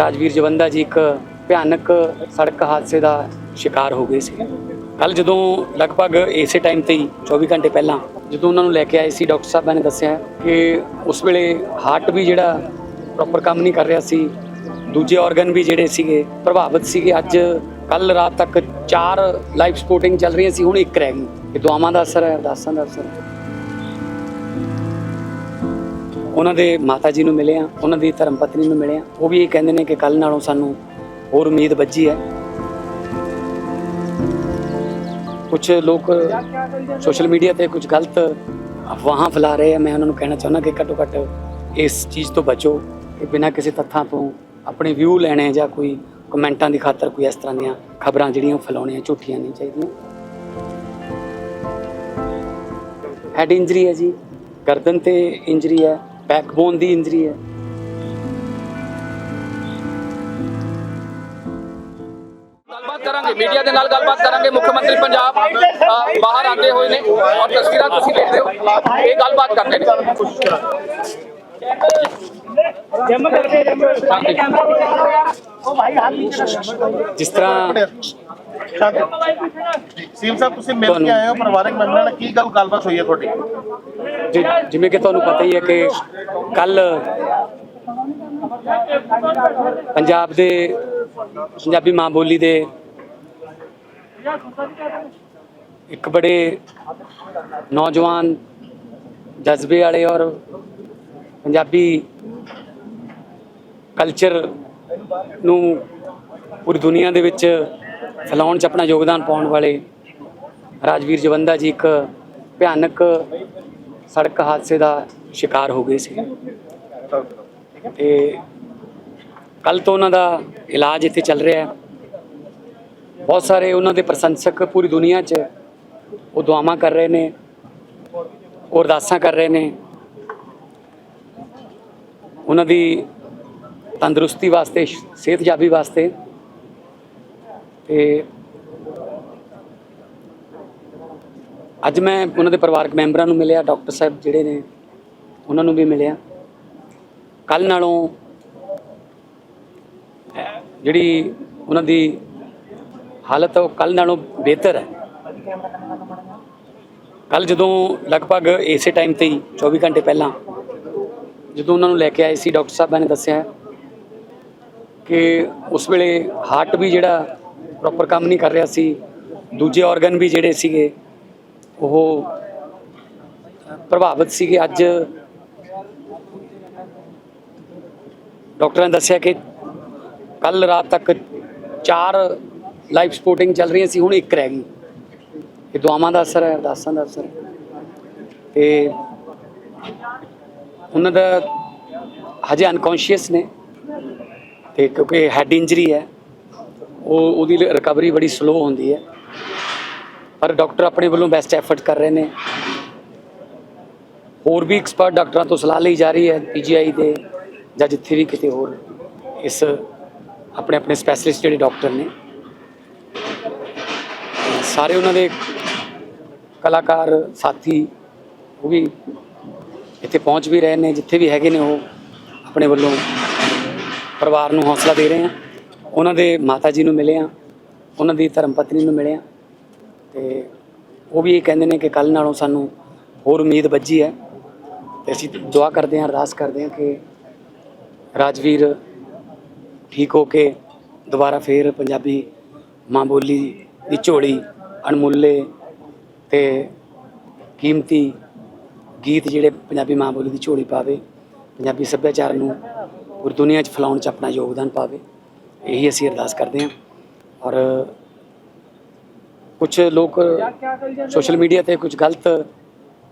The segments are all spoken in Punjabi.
ਰਾਜਵੀਰ ਜਵੰਦਾ ਜੀ ਇੱਕ ਭਿਆਨਕ ਸੜਕ ਹਾਦਸੇ ਦਾ ਸ਼ਿਕਾਰ ਹੋ ਗਏ ਸੀ। ਕੱਲ ਜਦੋਂ ਲਗਭਗ ਇਸੇ ਟਾਈਮ ਤੇ ਹੀ 24 ਘੰਟੇ ਪਹਿਲਾਂ, ਜਦੋਂ ਉਹਨਾਂ ਨੂੰ ਲੈ ਕੇ ਆਏ ਸੀ, ਡਾਕਟਰ ਸਾਹਿਬਾਂ ਨੇ ਦੱਸਿਆ ਕਿ ਉਸ ਵੇਲੇ ਹਾਰਟ ਵੀ ਜਿਹੜਾ ਪ੍ਰੋਪਰ ਕੰਮ ਨਹੀਂ ਕਰ ਰਿਹਾ ਸੀ, ਦੂਜੇ ਆਰਗਨ ਵੀ ਜਿਹੜੇ ਸੀਗੇ ਪ੍ਰਭਾਵਿਤ ਸੀਗੇ। ਅੱਜ ਕੱਲ ਰਾਤ ਤੱਕ ਚਾਰ ਲਾਈਫ ਸਪੋਰਟਿੰਗ ਚੱਲ ਰਹੀਆਂ ਸੀ, ਹੁਣ ਇੱਕ ਰਹਿ ਗਈ। ਇਹ ਦੁਆਵਾਂ ਦਾ ਅਸਰ ਹੈ, ਅਰਦਾਸਾਂ ਦਾ ਅਸਰ ਹੈ। ਉਹਨਾਂ ਦੇ ਮਾਤਾ ਜੀ ਨੂੰ ਮਿਲੇ ਆ, ਉਹਨਾਂ ਦੀ ਧਰਮ ਪਤਨੀ ਨੂੰ ਮਿਲੇ ਆ। ਉਹ ਵੀ ਇਹ ਕਹਿੰਦੇ ਨੇ ਕਿ ਕੱਲ ਨਾਲੋਂ ਸਾਨੂੰ ਹੋਰ ਉਮੀਦ ਵੱਜੀ ਹੈ। ਕੁਝ ਲੋਕ ਸੋਸ਼ਲ ਮੀਡੀਆ ਤੇ ਕੁਝ ਗਲਤ ਅਫਵਾਹਾਂ ਫੈਲਾ ਰਹੇ ਆ। ਮੈਂ ਉਹਨਾਂ ਨੂੰ ਕਹਿਣਾ ਚਾਹੁੰਦਾ ਕਿ ਘੱਟੋ ਘੱਟ ਇਸ ਚੀਜ਼ ਤੋਂ ਬਚੋ ਕਿ ਬਿਨਾਂ ਕਿਸੇ ਤੱਥਾਂ ਤੋਂ ਆਪਣੇ ਵਿਊ ਲੈਣੇ ਜਾਂ ਕੋਈ ਕਮੈਂਟਾਂ ਦੀ ਖਾਤਰ ਕੋਈ ਇਸ ਤਰ੍ਹਾਂ ਦੀਆਂ ਖਬਰਾਂ ਜਿਹੜੀਆਂ ਫੈਲਾਉਣੀਆਂ ਝੂਠੀਆਂ ਨਹੀਂ ਚਾਹੀਦੀਆਂ। ਹੈਡ ਇੰਜਰੀ ਹੈ ਜੀ। ਗਰਦਨ ਤੇ ਇੰਜਰੀ ਹੈ। ਬੈਕਬੋਨ ਦੀ ਇੰਜਰੀ ਹੈ ਗੱਲਬਾਤ ਕਰਾਂਗੇ ਮੀਡੀਆ ਦੇ ਨਾਲ ਗੱਲਬਾਤ ਕਰਾਂਗੇ ਮੁੱਖ ਮੰਤਰੀ ਪੰਜਾਬ ਅ, ਬਾਹਰ ਆਉਂਦੇ ਹੋਏ ਨੇ ਔਰ ਤਸਵੀਰਾਂ ਤੁਸੀਂ ਦੇਖ ਰਹੇ ਹੋ ਇਹ ਗੱਲਬਾਤ ਕਰਦੇ ਨੇ ਜਿਸ ਤਰ੍ਹਾਂ ਸੀਮ ਸਾਹਿਬ, ਤੁਸੀਂ ਮਿਲ ਕੇ ਆਏ ਹੋ, ਪਰਿਵਾਰਕ ਮੈਂਬਰਾਂ ਨਾਲ ਕੀ ਗੱਲ, ਗੱਲਬਾਤ ਹੋਈ ਹੈ ਤੁਹਾਡੀ? ਜਿਵੇਂ ਕਿ ਤੁਹਾਨੂੰ ਪਤਾ ਹੀ ਹੈ ਕਿ ਕੱਲ ਪੰਜਾਬ ਦੇ ਪੰਜਾਬੀ ਮਾਂ ਬੋਲੀ ਦੇ ਇੱਕ ਬੜੇ ਨੌਜਵਾਨ ਜਜ਼ਬੇ ਵਾਲੇ ਔਰ ਪੰਜਾਬੀ ਕਲਚਰ ਨੂੰ ਪੂਰੀ ਦੁਨੀਆ ਦੇ ਵਿੱਚ ਫੈਲਾਉਣ 'ਚ ਆਪਣਾ ਯੋਗਦਾਨ ਪਾਉਣ ਵਾਲੇ ਰਾਜਵੀਰ ਜਵੰਦਾ ਜੀ ਇੱਕ ਭਿਆਨਕ ਸੜਕ ਹਾਦਸੇ ਦਾ ਸ਼ਿਕਾਰ ਹੋ ਗਏ ਸੀ। ਤੇ ਕੱਲ ਤੋਂ ਉਹਨਾਂ ਦਾ ਇਲਾਜ ਇੱਥੇ ਚੱਲ ਰਿਹਾ ਹੈ। ਬਹੁਤ ਸਾਰੇ ਉਹਨਾਂ ਦੇ ਪ੍ਰਸ਼ੰਸਕ ਪੂਰੀ ਦੁਨੀਆ 'ਚ ਉਹ ਦੁਆਵਾਂ ਕਰ ਰਹੇ ਨੇ ਉਹ ਅਰਦਾਸਾਂ ਕਰ ਰਹੇ ਨੇ। ਉਹਨਾਂ ਦੀ ਤੰਦਰੁਸਤੀ ਵਾਸਤੇ, ਸਿਹਤਯਾਬੀ ਵਾਸਤੇ ਤੇ ਅੱਜ ਮੈਂ ਉਹਨਾਂ ਦੇ ਪਰਿਵਾਰਕ ਮੈਂਬਰਾਂ ਨੂੰ ਮਿਲਿਆ, ਡਾਕਟਰ ਸਾਹਿਬ ਜਿਹੜੇ ਨੇ, ਉਹਨਾਂ ਨੂੰ ਵੀ ਮਿਲਿਆ। ਕੱਲ ਨਾਲੋਂ, ਜਿਹੜੀ ਉਹਨਾਂ ਦੀ ਹਾਲਤ ਉਹ ਕੱਲ ਨਾਲੋਂ ਬਿਹਤਰ ਹੈ। ਕੱਲ ਜਦੋਂ ਲਗਭਗ ਇਸੇ ਟਾਈਮ ਤੇ ਹੀ 24 ਘੰਟੇ ਪਹਿਲਾਂ, ਜਦੋਂ ਉਹਨਾਂ ਨੂੰ ਲੈ ਕੇ ਆਏ ਸੀ, ਡਾਕਟਰ ਸਾਹਿਬਾਂ ਨੇ ਦੱਸਿਆ ਕਿ ਉਸ ਵੇਲੇ ਹਾਰਟ ਵੀ ਜਿਹੜਾ ਪ੍ਰੋਪਰ ਕੰਮ ਨਹੀਂ ਕਰ ਰਿਹਾ ਸੀ, ਦੂਜੇ ਆਰਗਨ ਵੀ ਜਿਹੜੇ ਸੀਗੇ ਉਹ ਪ੍ਰਭਾਵਿਤ ਸੀਗੇ। ਅੱਜ ਡਾਕਟਰਾਂ ਨੇ ਦੱਸਿਆ ਕਿ ਕੱਲ ਰਾਤ ਤੱਕ ਚਾਰ ਲਾਈਫ ਸਪੋਰਟਿੰਗ ਚੱਲ ਰਹੀਆਂ ਸੀ, ਹੁਣ ਇੱਕ ਰਹਿ ਗਈ। ਇਹ ਦੁਆਵਾਂ ਦਾ ਅਸਰ ਹੈ, ਅਰਦਾਸਾਂ ਦਾ ਅਸਰ ਹੈ। ਤੇ ਉਹਨਾਂ ਦਾ ਹਜੇ ਅਨਕੌਂਸ਼ੀਅਸ ਨੇ ਤੇ ਕਿਉਂਕਿ ਹੈਡ ਇੰਜਰੀ ਹੈ, ਉਹ ਉਹਦੀ ਰਿਕਵਰੀ ਬੜੀ ਸਲੋ ਹੁੰਦੀ ਹੈ। ਪਰ ਡਾਕਟਰ ਆਪਣੇ ਵੱਲੋਂ ਬੈਸਟ ਐਫਰਟ ਕਰ ਰਹੇ ਨੇ। ਹੋਰ ਵੀ ਐਕਸਪਰਟ ਡਾਕਟਰਾਂ ਤੋਂ ਸਲਾਹ ਲਈ ਜਾ ਰਹੀ ਹੈ ਪੀਜੀਆਈ ਦੇ ਜਾਂ ਜਿੱਥੇ ਵੀ ਕਿਤੇ ਹੋਰ। ਇਸ ਆਪਣੇ ਆਪਣੇ ਸਪੈਸ਼ਲਿਸਟ ਜਿਹੜੇ ਡਾਕਟਰ ਨੇ। ਸਾਰੇ ਉਹਨਾਂ ਦੇ ਕਲਾਕਾਰ, ਸਾਥੀ ਉਹ ਵੀ ਇੱਥੇ ਪਹੁੰਚ ਵੀ ਰਹੇ ਨੇ, ਜਿੱਥੇ ਵੀ ਹੈਗੇ ਨੇ ਉਹ ਆਪਣੇ ਵੱਲੋਂ ਪਰਿਵਾਰ ਨੂੰ ਹੌਸਲਾ ਦੇ ਰਹੇ ਆ। ਉਹਨਾਂ ਦੇ ਮਾਤਾ ਜੀ ਨੂੰ ਮਿਲੇ ਆ, ਉਹਨਾਂ ਦੀ ਧਰਮ ਪਤਨੀ ਨੂੰ ਮਿਲੇ ਆ। ਤੇ ਉਹ ਵੀ ਇਹ ਕਹਿੰਦੇ ਨੇ ਕਿ ਕੱਲ ਨਾਲੋਂ ਸਾਨੂੰ ਹੋਰ ਉਮੀਦ ਵੱਜੀ ਹੈ ਤੇ ਅਸੀਂ ਦੁਆ ਕਰਦੇ ਹਾਂ, ਅਰਦਾਸ ਕਰਦੇ ਹਾਂ ਕਿ ਰਾਜਵੀਰ ਠੀਕ ਹੋ ਕੇ ਦੁਬਾਰਾ ਫੇਰ ਪੰਜਾਬੀ ਮਾਂ ਬੋਲੀ ਦੀ ਝੋਲੀ ਅਣਮੁੱਲੇ ਤੇ ਕੀਮਤੀ ਗੀਤ ਜਿਹੜੇ ਪੰਜਾਬੀ ਮਾਂ ਬੋਲੀ ਦੀ ਝੋਲੀ ਪਾਵੇ, ਪੰਜਾਬੀ ਸੱਭਿਆਚਾਰ ਨੂੰ ਪੂਰੀ ਦੁਨੀਆ 'ਚ ਫੈਲਾਉਣ 'ਚ ਆਪਣਾ ਯੋਗਦਾਨ ਪਾਵੇ, ਇਹੀ ਅਸੀਂ ਅਰਦਾਸ ਕਰਦੇ ਹਾਂ ਔਰ ਕੁਝ ਲੋਕ ਸੋਸ਼ਲ ਮੀਡੀਆ ਤੇ ਕੁਝ ਗਲਤ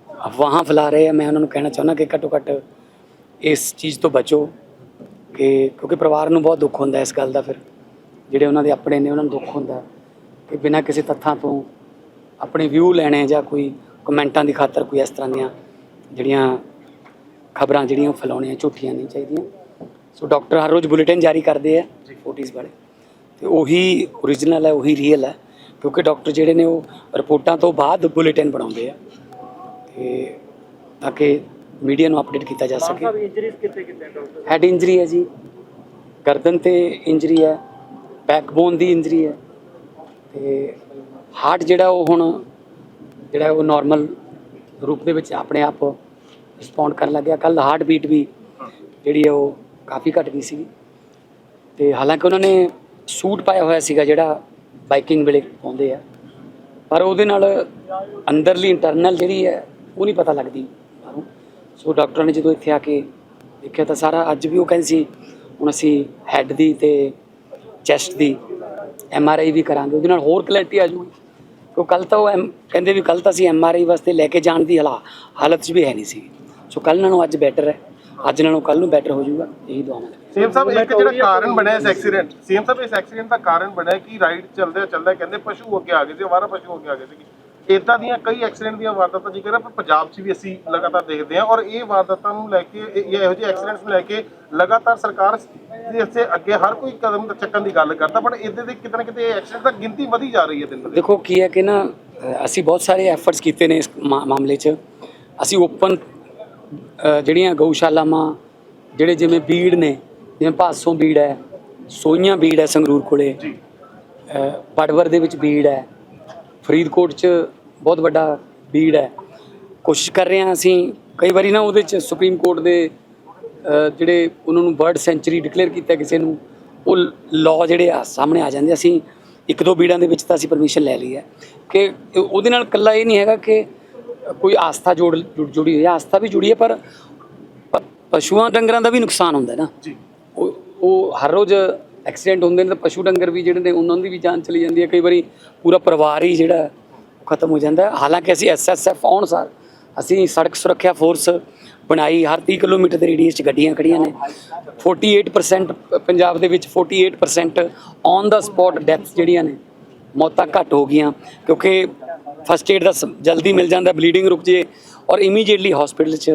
ਅਫਵਾਹਾਂ ਫੈਲਾ ਰਹੇ ਆ। ਮੈਂ ਉਹਨਾਂ ਨੂੰ ਕਹਿਣਾ ਚਾਹੁੰਦਾ ਕਿ ਘੱਟੋ ਘੱਟ ਇਸ ਚੀਜ਼ ਤੋਂ ਬਚੋ ਕਿ ਕਿਉਂਕਿ ਪਰਿਵਾਰ ਨੂੰ ਬਹੁਤ ਦੁੱਖ ਹੁੰਦਾ ਇਸ ਗੱਲ ਦਾ ਫਿਰ। ਜਿਹੜੇ ਉਹਨਾਂ ਦੇ ਆਪਣੇ ਨੇ, ਉਹਨਾਂ ਨੂੰ ਦੁੱਖ ਹੁੰਦਾ ਕਿ ਬਿਨਾਂ ਕਿਸੇ ਤੱਥਾਂ ਤੋਂ ਆਪਣੇ ਵਿਊ ਲੈਣੇ ਜਾਂ ਕੋਈ ਕਮੈਂਟਾਂ ਦੀ ਖਾਤਰ ਕੋਈ ਇਸ ਤਰ੍ਹਾਂ ਦੀਆਂ ਜਿਹੜੀਆਂ ਖਬਰਾਂ ਜਿਹੜੀਆਂ ਉਹ ਫੈਲਾਉਣੀਆਂ ਝੂਠੀਆਂ ਨਹੀਂ ਚਾਹੀਦੀਆਂ। ਸੋ ਡਾਕਟਰ ਹਰ ਰੋਜ਼ ਬੁਲੇਟਿਨ ਜਾਰੀ ਕਰਦੇ ਆ ਫੋਟੀਜ਼ ਵਾਲੇ ਤੇ ਉਹੀ ਓਰੀਜਨਲ ਹੈ, ਉਹੀ ਰੀਅਲ ਹੈ। ਕਿਉਂਕਿ ਡਾਕਟਰ ਜਿਹੜੇ ਨੇ ਉਹ ਰਿਪੋਰਟਾਂ ਤੋਂ ਬਾਅਦ ਬੁਲੇਟਿਨ ਬਣਾਉਂਦੇ ਆ। ਤੇ ਤਾਂ ਕਿ ਮੀਡੀਆ ਨੂੰ ਅਪਡੇਟ ਕੀਤਾ ਜਾ ਸਕੇ। ਹੈਡ ਇੰਜਰੀ ਹੈ ਜੀ। ਗਰਦਨ ਤੇ ਇੰਜਰੀ ਹੈ। ਬੈਕਬੋਨ ਦੀ ਇੰਜਰੀ ਹੈ। ਤੇ ਹਾਰਟ ਜਿਹੜਾ ਉਹ ਹੁਣ ਜਿਹੜਾ ਉਹ ਨਾਰਮਲ ਰੂਪ ਦੇ ਵਿੱਚ ਆਪਣੇ ਆਪ ਰਿਸਪੌਂਡ ਕਰਨ ਲੱਗਿਆ। ਕੱਲ ਹਾਰਟ ਬੀਟ ਵੀ ਜਿਹੜੀ ਹੈ ਉਹ ਕਾਫੀ ਘਟ ਗਈ ਸੀ ਤੇ ਹਾਲਾਂਕਿ ਉਹਨਾਂ ਨੇ ਸੂਟ ਪਾਇਆ ਹੋਇਆ ਸੀਗਾ ਜਿਹੜਾ ਬਾਈਕਿੰਗ ਵੇਲੇ ਪਾਉਂਦੇ ਆ। ਪਰ ਉਹਦੇ ਨਾਲ ਅੰਦਰਲੀ ਇੰਟਰਨਲ ਜਿਹੜੀ ਹੈ, ਉਹ ਨਹੀਂ ਪਤਾ ਲੱਗਦੀ। ਬਾਹਰੋਂ ਸੋ ਡਾਕਟਰਾਂ ਨੇ ਜਦੋਂ ਇੱਥੇ ਆ ਕੇ ਦੇਖਿਆ ਤਾਂ ਸਾਰਾ ਅੱਜ ਵੀ ਉਹ ਕਹਿੰਦੇ ਸੀ, ਹੁਣ ਅਸੀਂ ਹੈੱਡ ਦੀ ਤੇ ਚੈਸਟ ਦੀ ਐਮ ਆਰ ਆਈ ਵੀ ਕਰਾਂਗੇ। ਉਹਦੇ ਨਾਲ ਹੋਰ ਕਲੈਰਿਟੀ ਆ ਜੂਗੀ ਕਿਉਂ ਕੱਲ ਤਾਂ ਉਹ M- ਕਹਿੰਦੇ ਵੀ ਕੱਲ ਤਾਂ ਅਸੀਂ ਐਮ ਆਰ ਆਈ ਵਾਸਤੇ ਲੈ ਕੇ ਜਾਣ ਦੀ ਹਾਲਾ, ਹਾਲਤ 'ਚ ਵੀ ਹੈ ਨਹੀਂ ਸੀ। ਸੋ ਕੱਲ ਨਾਲੋਂ ਅੱਜ ਬੈਟਰ ਹੈ। ਅੱਜ ਨਾਲੋਂ ਕੱਲ ਨੂੰ ਬੈਟਰ ਹੋ ਜਾਊਗਾ ਇਹੀ ਦੁਆਵਾਂ ਸੀਐਮ ਸਾਹਿਬ ਇੱਕ ਜਿਹੜਾ ਕਾਰਨ ਬਣਿਆ ਇਸ ਐਕਸੀਡੈਂਟ ਸੀਐਮ ਸਾਹਿਬ ਇਸ ਐਕਸੀਡੈਂਟ ਦਾ ਕਾਰਨ ਬਣਿਆ ਕਿ ਰਾਈਡ ਚੱਲਦੇ ਚੱਲਦੇ ਕਹਿੰਦੇ ਪਸ਼ੂ ਅੱਗੇ ਆ ਗਏ ਸੀ ਅਵਾਰਾ ਪਸ਼ੂ ਅੱਗੇ ਆ ਗਏ ਸੀ ਇਦਾਂ ਦੀਆਂ ਕਈ ਐਕਸੀਡੈਂਟ ਦੀਆਂ ਵਾਰਦਾਤਾਂ ਜ਼ਿਕਰ ਹੈ ਪਰ ਪੰਜਾਬ 'ਚ ਵੀ ਅਸੀਂ ਲਗਾਤਾਰ ਦੇਖਦੇ ਹਾਂ ਔਰ ਇਹ ਵਾਰਦਾਤਾਂ ਨੂੰ ਲੈ ਕੇ ਇਹ ਇਹ ਜਿਹੇ ਐਕਸੀਡੈਂਟਸ ਨੂੰ ਲੈ ਕੇ ਲਗਾਤਾਰ ਸਰਕਾਰ ਦੇ ਇੱਥੇ ਅੱਗੇ ਹਰ ਕੋਈ ਕਦਮ ਚੱਕਣ ਦੀ ਗੱਲ ਕਰਦਾ ਪਰ ਇਹਦੇ ਦੇ ਕਿਤੇ ਨਾ ਕਿਤੇ ਇਹ ਐਕਸੀਡੈਂਟ ਦਾ ਗਿਣਤੀ ਵਧੀ ਜਾ ਰਹੀ ਹੈ ਦਿਨ ਦੇਖੋ ਕੀ ਹੈ ਕਿ ਨਾ ਅਸੀਂ ਬਹੁਤ ਸਾਰੇ ਐਫਰਟਸ ਕੀਤੇ ਨੇ ਇਸ ਮਾਮਲੇ 'ਚ। ਅਸੀਂ ਓਪਨ ਜਿਹੜੀਆਂ ਗਊਸ਼ਾਲਾਵਾਂ ਜਿਹੜੇ ਜਿਵੇਂ ਬੀੜ ਨੇ ਜਿਵੇਂ ਭਾਸੋਂ ਬੀੜ ਹੈ ਸੋਈਆਂ ਬੀੜ ਹੈ ਸੰਗਰੂਰ ਕੋਲੇ ਜੀ। ਬੜਵਰ ਦੇ ਵਿੱਚ ਬੀੜ ਹੈ ਫਰੀਦਕੋਟ 'ਚ ਬਹੁਤ ਵੱਡਾ ਬੀੜ ਹੈ। ਕੋਸ਼ਿਸ਼ ਕਰ ਰਹੇ ਹਾਂ ਅਸੀਂ ਕਈ ਵਾਰੀ ਨਾ ਉਹਦੇ 'ਚ ਸੁਪਰੀਮ ਕੋਰਟ ਦੇ ਜਿਹੜੇ ਉਹਨਾਂ ਨੂੰ ਬਰਡ ਸੈਂਚੁਰੀ ਡਿਕਲੇਅਰ ਕੀਤਾ ਕਿਸੇ ਨੂੰ ਉਹ ਲਾਅ ਜਿਹੜੇ ਆ ਸਾਹਮਣੇ ਆ ਜਾਂਦੇ ਅਸੀਂ ਇੱਕ ਦੋ ਬੀੜਾਂ ਦੇ ਵਿੱਚ ਤਾਂ ਅਸੀਂ ਪਰਮਿਸ਼ਨ ਲੈ ਲਈ ਹੈ। ਕਿ ਉਹਦੇ ਨਾਲ ਇਕੱਲਾ ਇਹ ਨਹੀਂ ਹੈਗਾ ਕਿ ਕੋਈ ਆਸਥਾ ਜੋੜ ਜੁੜ- ਹੋਈ ਹੈ ਆਸਥਾ ਵੀ ਜੁੜੀ ਹੈ ਪਰ ਪਸ਼ੂਆਂ ਡੰਗਰਾਂ ਦਾ ਵੀ ਨੁਕਸਾਨ ਹੁੰਦਾ ਹੈ ਨਾ। ਜੀ। ਉਹ ਹਰ ਰੋਜ਼ ਐਕਸੀਡੈਂਟ ਹੁੰਦੇ ਨੇ ਤਾਂ ਪਸ਼ੂ ਡੰਗਰ ਵੀ ਜਿਹੜੇ ਨੇ ਉਹਨਾਂ ਦੀ ਵੀ ਜਾਨ ਚਲੀ ਜਾਂਦੀ ਹੈ। ਕਈ ਵਾਰੀ ਪੂਰਾ ਪਰਿਵਾਰ ਹੀ ਜਿਹੜਾ ਖਤਮ ਹੋ ਜਾਂਦਾ ਹਾਲਾਂਕਿ ਅਸੀਂ ਐਸਐਸਐਫ ਆਉਣ ਸਾਰ ਅਸੀਂ ਸੜਕ ਸੁਰੱਖਿਆ ਫੋਰਸ ਬਣਾਈ ਹਰ 30 ਕਿਲੋਮੀਟਰ ਦੇ ਰੇਡੀਅਸ 'ਚ ਗੱਡੀਆਂ ਖੜੀਆਂ ਨੇ। 48% ਪ- ਪੰਜਾਬ ਦੇ ਵਿੱਚ 48% ਔਨ ਦਾ ਸਪੌਟ ਡੈਥਸ ਜਿਹੜੀਆਂ ਨੇ ਮੌਤਾਂ ਘੱਟ ਹੋ ਗਈਆਂ। ਕਿਉਂਕਿ ਫਸਟ ਏਡ ਦਾ ਸ- ਜਲਦੀ ਮਿਲ ਜਾਂਦਾ ਬਲੀਡਿੰਗ ਰੁਕ ਜੇ ਔਰ ਇਮੀਡੀਏਟਲੀ ਹਸਪੀਟਲ 'ਚ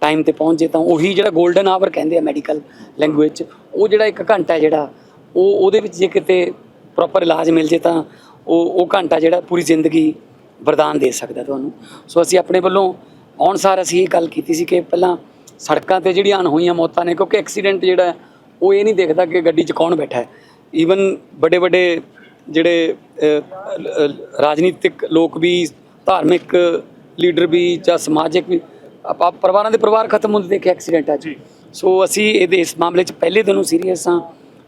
ਟਾਈਮ ਤੇ ਪਹੁੰਚ ਜੇ ਤਾਂ ਉਹੀ ਜਿਹੜਾ 골ਡਨ ਆਵਰ ਕਹਿੰਦੇ ਆ ਮੈਡੀਕਲ ਲੈਂਗੁਏਜ 'ਚ, ਉਹ ਜਿਹੜਾ ਇੱਕ ਘੰਟਾ ਜਿਹੜਾ, ਉਹ ਉਹਦੇ ਵਿੱਚ ਜੇ ਕਿਤੇ ਪ੍ਰੋਪਰ ਇਲਾਜ ਮਿਲ ਜੇ ਤਾਂ ਉਹ ਉਹ ਘੰਟਾ ਜਿਹੜਾ ਪੂਰੀ ਜ਼ਿੰਦਗੀ ਵਰਦਾਨ ਦੇ ਸਕਦਾ ਤੁਹਾਨੂੰ। ਸੋ ਅਸੀਂ ਆਪਣੇ ਵੱਲੋਂ ਆਉਣ ਸਾਰ ਅਸੀਂ ਇਹ ਗੱਲ ਕੀਤੀ ਸੀ ਕਿ ਪਹਿਲਾਂ ਸੜਕਾਂ ਤੇ ਜਿਹੜੀਆਂ ਅਣਹੋਈਆਂ ਮੌਤਾਂ ਨੇ, ਕਿਉਂਕਿ ਐਕਸੀਡੈਂਟ ਜਿਹੜਾ ਉਹ ਇਹ ਨਹੀਂ ਦੇਖਦਾ ਕਿ ਗੱਡੀ 'ਚ ਕੌਣ ਬੈਠਾ ਹੈ। ਈਵਨ ਵੱਡੇ ਵੱਡੇ ਜਿਹੜੇ ਰਾਜਨੀਤਿਕ ਲੋਕ ਵੀ ਧਾਰਮਿਕ ਲੀਡਰ ਵੀ ਜਾਂ ਸਮਾਜਿਕ ਵੀ ਆਪਾਂ ਪਰਿਵਾਰਾਂ ਦੇ ਪਰਿਵਾਰ ਖਤਮ ਹੁੰਦੇ ਦੇਖੇ ਐਕਸੀਡੈਂਟਾਂ 'ਚ ਸੋ ਅਸੀਂ ਇਹਦੇ ਇਸ ਮਾਮਲੇ 'ਚ ਪਹਿਲੇ ਦਿਨੋਂ ਸੀਰੀਅਸ ਹਾਂ।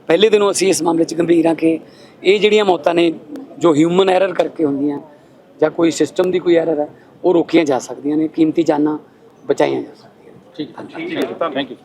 ਪਹਿਲੇ ਦਿਨੋਂ ਅਸੀਂ ਇਸ ਮਾਮਲੇ 'ਚ ਗੰਭੀਰ ਹਾਂ ਕਿ ਇਹ ਜਿਹੜੀਆਂ ਮੌਤਾਂ ਨੇ ਜੋ ਹਿਊਮਨ ਐਰਰ ਕਰਕੇ ਹੁੰਦੀਆਂ ਜਾਂ ਕੋਈ ਸਿਸਟਮ ਦੀ ਕੋਈ ਐਰਰ ਹੈ ਉਹ ਰੋਕੀਆਂ ਜਾ ਸਕਦੀਆਂ ਨੇ ਕੀਮਤੀ ਜਾਨਾਂ ਬਚਾਈਆਂ ਜਾ ਸਕਦੀਆਂ ਠੀਕ ਹੈ। ਠੀਕ ਹੈ। Thank you